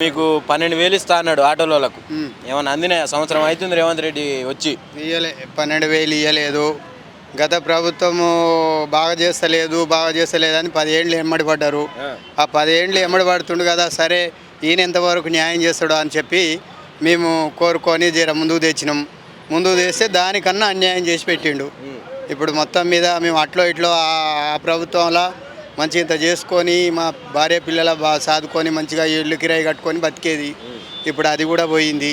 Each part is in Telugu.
మీకు పన్నెండు వేలు ఇస్తా అన్నాడు ఆటోలకు ఏమన్నా అందినాయి? సంవత్సరం అవుతుంది రేవంత్ రెడ్డి వచ్చి. ఇయ్యలే పన్నెండు వేలు ఇయ్యలేదు. గత ప్రభుత్వము బాగా చేస్తలేదు బాగా చేస్తలేదని పదేళ్ళు ఎమ్మడి పడ్డారు. ఆ. పదేళ్ళు ఎమ్మడి పడుతుండు కదా సరే ఈయన ఎంతవరకు న్యాయం చేస్తాడో అని చెప్పి మేము కోరుకొని జర ముందుకు తెచ్చినాం. ముందుకు తెస్తే దానికన్నా అన్యాయం చేసి పెట్టిండు. ఇప్పుడు మొత్తం మీద మేము అట్లో ఇట్లో ఆ ప్రభుత్వంలో మంచి ఇంత చేసుకొని మా భార్య పిల్లల సాదుకొని మంచిగా ఇల్లు కిరాయి కట్టుకొని బతికేది. ఇప్పుడు అది కూడా పోయింది.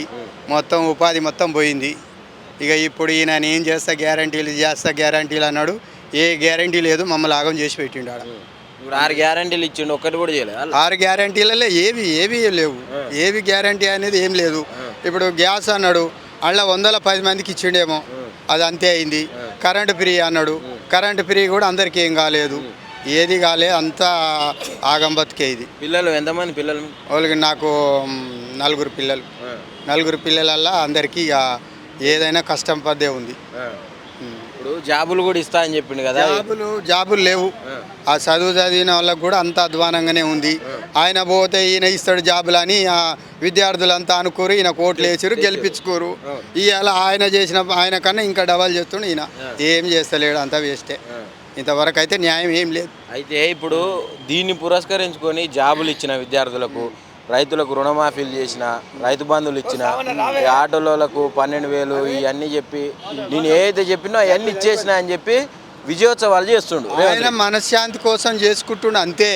మొత్తం ఉపాధి మొత్తం పోయింది. ఇక ఇప్పుడు ఈయన నేను ఏం చేస్తా గ్యారంటీలు చేస్తా గ్యారంటీలు అన్నాడు. ఏ గ్యారంటీ లేదు మమ్మల్ని ఆగం చేసి పెట్టిండు ఆడ. ఇప్పుడు ఆరు గ్యారంటీలు ఇచ్చిండు ఒక్కటి కూడా చేయలేదు? ఆరు గ్యారంటీలలో ఏవి ఏవి లేవు. ఏవి గ్యారంటీ అనేది ఏం లేదు. ఇప్పుడు గ్యాస్ అన్నాడు అలా వందల పది మందికి ఇచ్చిండేమో. అది అంతే అయింది. కరెంటు ఫ్రీ అన్నాడు. కరెంటు ఫ్రీ కూడా అందరికీ ఏం కాలేదు. ఏది కాలే అంతా ఆగం బతికే ఇది. పిల్లలు ఎంతమంది పిల్లలు? వాళ్ళకి నాకు నలుగురు పిల్లలు. నలుగురు పిల్లలల్లా అందరికీ ఇక ఏదైనా కష్టం పద్దే ఉంది. ఇప్పుడు జాబులు కూడా ఇస్తా అని చెప్పిండు కదా? జాబులు జాబులు లేవు. ఆ. చదువు చదివిన వాళ్ళకి కూడా అంత అధ్వానంగానే ఉంది. ఆయన పోతే ఈయన ఇస్తాడు జాబులు అని ఆ విద్యార్థులంతా అనుకోరు ఈయన కోట్లు వేసారు గెలిపించుకోరు. ఇవాళ ఆయన చేసిన ఆయన కన్నా ఇంకా డబల్ చేస్తుండు ఈయన. ఏం చేస్తలేడు అంతా వేస్టే. ఇంతవరకు అయితే న్యాయం ఏం లేదు. అయితే ఇప్పుడు దీన్ని పురస్కరించుకొని జాబులు ఇచ్చిన విద్యార్థులకు రైతులకు రుణమాఫీలు చేసిన రైతు బంధువులు ఇచ్చిన ఈ ఆటోలకు పన్నెండు వేలు ఇవన్నీ చెప్పి నేను ఏదైతే చెప్పినో అవన్నీ ఇచ్చేసిన అని చెప్పి విజయోత్సవాలు చేస్తుండు. ఆయన మనశ్శాంతి కోసం చేసుకుంటుండు అంతే.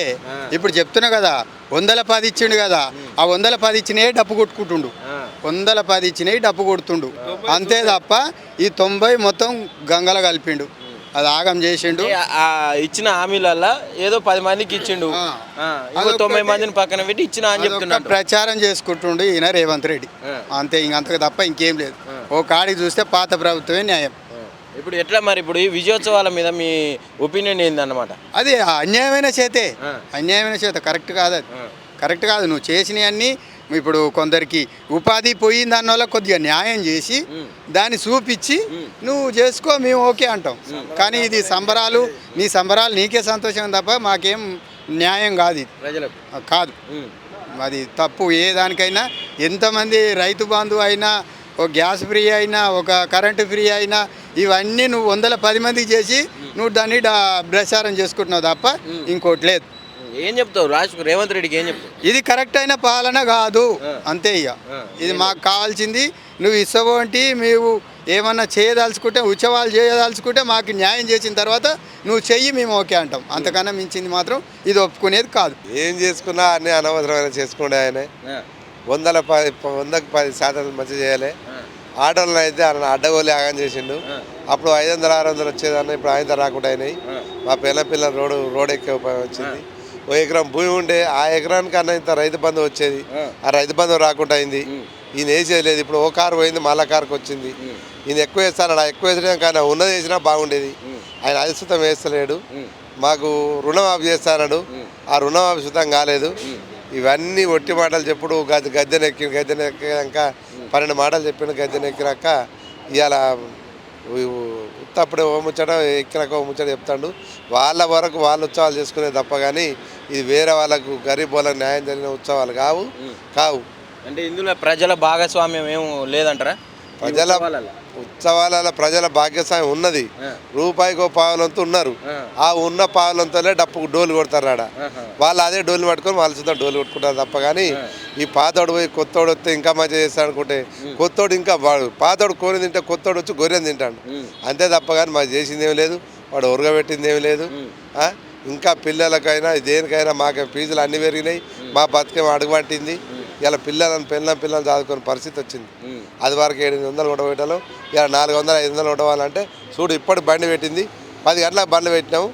ఇప్పుడు చెప్తున్నా కదా వందల పది ఇచ్చిండు కదా ఆ వందల పది ఇచ్చినవి డప్పు కొట్టుకుంటుండు. వందల పది ఇచ్చినవి డప్పు కొడుతుండు. అంతే తప్ప ఈ తొంభై మొత్తం గంగల కలిపిండు. అది ఆగం చేసిండు. ఆ ఇచ్చిన హామీలల్లా ఏదో పది మందికి ఇచ్చిండు. ఇంకో తొంభై మందిని పక్కన పెట్టి ఇచ్చిన అని అదొక చెప్తున్నాడు. ప్రచారం చేసుకుంటుండు ఈయన రేవంత్ రెడ్డి. అంతే ఇంకంతకు తప్ప ఇంకేం లేదు. ఓ కాడికి చూస్తే పాత ప్రభుత్వమే న్యాయం. ఇప్పుడు ఎట్లా మరి ఇప్పుడు ఈ విజయోత్సవాల మీద మీ ఒపీనియన్ ఏందన్నమాట? అది అన్యాయమైన చేతే. అన్యాయమైన చేత కరెక్ట్ కాదు అది. కరెక్ట్ కాదు నువ్వు చేసినవన్నీ ఇప్పుడు కొందరికి ఉపాధి పోయింది అన్న వాళ్ళకి కొద్దిగా న్యాయం చేసి దాన్ని చూపించి నువ్వు చేసుకో మేము ఓకే అంటాం. కానీ ఇది సంబరాలు నీ సంబరాలు నీకే సంతోషం తప్ప మాకేం న్యాయం కాదు ఇది. ప్రజలకు. కాదు. అది తప్పు ఏ దానికైనా ఎంతమంది రైతు బంధు అయినా ఒక గ్యాస్ ఫ్రీ అయినా ఒక కరెంటు ఫ్రీ అయినా ఇవన్నీ నువ్వు వందల పది మందికి చేసి నువ్వు దాన్ని ప్రచారం చేసుకుంటున్నావు తప్ప ఇంకోటి లేదు. ఏం చెప్తావు? రాజ్ రేవంత్ రెడ్డికి ఏం చెప్తావు? ఇది కరెక్ట్ అయిన పాలన కాదు. అంతే ఇక ఇది మాకు కావాల్సింది. నువ్వు ఇస్తావంటి మేము ఏమన్నా చేయదలుచుకుంటే ఉత్సవాలు చేయదలుచుకుంటే మాకు న్యాయం చేసిన తర్వాత నువ్వు చెయ్యి మేము ఓకే అంటాం. అంతకన్నా మించింది మాత్రం ఇది ఒప్పుకునేది కాదు. ఏం చేసుకున్నా అన్ని అనవసరమైన చేసుకుండే ఆయన. వందల పది వందకు పది శాతం మంచి చేయాలి. ఆటోలను అయితే ఆయన అడ్డగోలి ఆగం చేసిండు. అప్పుడు ఐదు వందలు ఆరు వందలు వచ్చేదన్న ఇప్పుడు ఐదు రాకుండా అయినాయి. మా పిల్ల పిల్లల రోడ్డు రోడ్ ఎక్కే ఉపాయం వచ్చింది. ఓ ఎకరం భూమి ఉండే ఆ ఎకరానికి అన్న ఇంత రైతు బంధు వచ్చేది. ఆ. రైతు బంధు రాకుండా అయింది. ఈయన వేసేది లేదు ఇప్పుడు ఓ కారు పోయింది మళ్ళా కారుకి వచ్చింది. ఈయన ఎక్కువ వేస్తాడు ఎక్కువ వేసడం కానీ ఉన్నది వేసినా బాగుండేది. ఆయన అధిస్తుతం వేస్తలేడు మాకు రుణమాఫీ చేస్తాడు ఆ రుణమాఫీ సుతం కాలేదు. ఇవన్నీ ఒట్టి మాటలు చెప్పుడు గద్దె గద్దెనెక్కి గద్దెనెక్కాక పన్నెండు మాటలు చెప్పిండు గద్దెనెక్కినాక ఇవాళ ఉత్తప్పుడే ఓ ముచ్చట ఎక్కినాక ఓ ముచ్చట చెప్తాడు. వాళ్ళ వరకు వాళ్ళు ఉత్సవాలు చేసుకునే తప్ప కానీ ఇది వేరే వాళ్ళకు గరీబ్ వాళ్ళకు న్యాయం జరిగిన ఉత్సవాలు కావు. కావు. అంటే ఇందులో ప్రజల భాగస్వామ్యం ఏం లేదంటారా? ప్రజల ఉత్సవాలలో? ఉత్సవాలలో ప్రజల భాగ్యస్వామ్యం ఉన్నది. రూపాయికో పావులంతా ఉన్నారు. ఆ. ఉన్న పావులంతోనే డప్పుకు డోలు కొడతారు ఆడ వాళ్ళు అదే డోలు పట్టుకొని వాళ్ళు సుద్ధా డోలు కొట్టుకుంటారు తప్ప కానీ ఈ పాతోడు పోయి కొత్తోడు వస్తే ఇంకా మంచిగా చేస్తాడు అనుకుంటే కొత్తోడు ఇంకా వాడు పాతోడు కోరి తింటే కొత్తోడు వచ్చి గొర్రెని తింటాడు. అంతే తప్ప కానీ మాకు చేసింది ఏమి లేదు. వాడు ఉరగబెట్టింది ఏమి లేదు? ఇంకా పిల్లలకైనా దేనికైనా మాకు ఫీజులు అన్ని పెరిగినాయి. మా బతికేం అడుగుపట్టింది ఇలా పిల్లలను పిల్లల పిల్లలు చదువుకునే పరిస్థితి వచ్చింది. అది వరకు ఎనిమిది వందలు కొట్టబెట్టాలి ఇలా నాలుగు వందలు ఐదు వందలు కొట్టవాలంటే చూడు ఇప్పటి బండి పెట్టింది. పది గంటలకు బండ్లు పెట్టినాము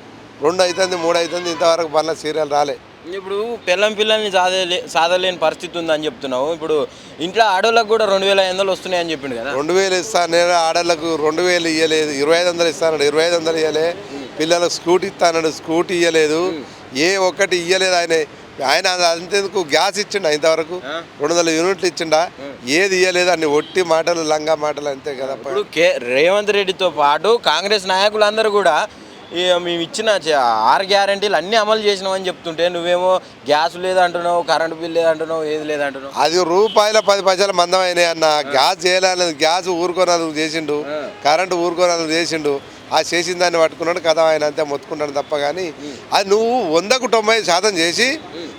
రెండు అవుతుంది మూడు అవుతుంది ఇంతవరకు బండ్ల సీరియల్ రాలే. ఇప్పుడు పిల్లం పిల్లల్ని సాధలే సాధలేని పరిస్థితి ఉందని చెప్తున్నావు. ఇప్పుడు ఇంట్లో ఆడోళ్ళకి కూడా రెండు వేల ఐదు వందలు వస్తున్నాయని చెప్పిండు కదా. రెండు వేలు ఇస్తాను నేను ఆడళ్ళకు రెండు వేలు ఇవ్వలేదు ఇరవై ఐదు వందలు ఇస్తాను ఇరవై ఐదు వందలు ఇవ్వలే పిల్లలకు స్కూటీ ఇస్తాను స్కూటీ ఇవ్వలేదు ఏ ఒక్కటి ఇవ్వలేదు ఆయన. ఆయన అంతేందుకు? గ్యాస్ ఇచ్చిండా ఇంతవరకు? రెండు వందల యూనిట్లు ఇచ్చిండా? ఏది ఇవ్వలేదు అన్ని ఒట్టి మాటలు లంగా మాటలు అంతే కదా ఇప్పుడు కే రేవంత్ రెడ్డితో పాటు కాంగ్రెస్ నాయకులందరూ కూడా మేము ఇచ్చిన ఆరు గ్యారంటీలు అన్నీ అమలు చేసినామని చెప్తుంటే నువ్వేమో గ్యాస్ లేదంటున్నావు కరెంటు బిల్ లేదంటున్నావు ఏది లేదంటున్నావు. అది రూపాయల పది పైసల మందం అయినాయి అన్న గ్యాస్ చేయాలని గ్యాస్ ఊరుకోనందుకు చేసిండు కరెంటు ఊరుకోనందుకు చేసిండు. ఆ చేసిన దాన్ని పట్టుకున్నాడు కదా ఆయన అంతే మొత్తుకుంటాడు తప్ప కానీ అది నువ్వు వందకు తొంభై శాతం చేసి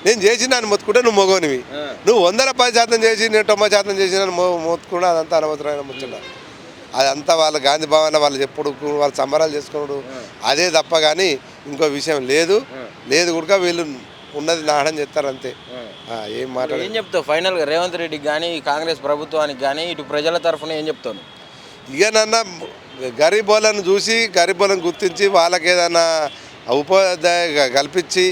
నేను చేసిన దాన్ని మొత్తుకుంటే నువ్వు మొగోనివి. నువ్వు వందల పది శాతం చేసి నేను తొంభై శాతం చేసిన మొత్తుకున్నా అదంతా అనవసరమైన ముచ్చట. అదంతా వాళ్ళ గాంధీ భవన్ వాళ్ళు ఎప్పుడు వాళ్ళు సంబరాలు చేసుకున్నాడు. అదే తప్ప కానీ ఇంకో విషయం లేదు. లేదు కూడా వీళ్ళు ఉన్నది నాడని చెప్తారు అంతే. ఏం మాట్లాడ ఏం చెప్తావు? ఫైనల్గా రేవంత్ రెడ్డికి కానీ కాంగ్రెస్ ప్రభుత్వానికి కానీ ఇటు ప్రజల తరఫున ఏం చెప్తావు నువ్వు? ఇకనన్నా గరీబోళ్ళను చూసి గరీబోళ్ళను గుర్తించి వాళ్ళకి ఏదైనా ఉపాధ్యాయ కల్పించి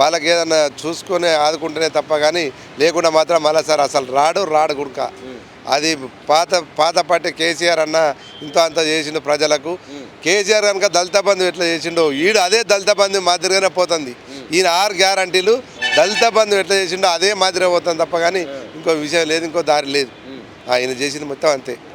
వాళ్ళకి ఏదైనా చూసుకొని ఆదుకుంటేనే తప్ప కానీ లేకుండా మాత్రం మళ్ళీ సార్ అసలు రాడు రాడు గుడక అది పాత పాత పార్టీ కేసీఆర్ అన్న ఇంత అంత చేసిండు ప్రజలకు. కేసీఆర్ కనుక దళిత బంధు ఎట్లా చేసిండో ఈడు అదే దళిత బంధు మాదిరిగానే పోతుంది. ఈయన ఆరు గ్యారంటీలు దళిత బంధు ఎట్లా చేసిండో అదే మాదిరిగా పోతుంది తప్ప కానీ ఇంకో విషయం లేదు ఇంకో దారి లేదు. ఆయన చేసింది మొత్తం అంతే.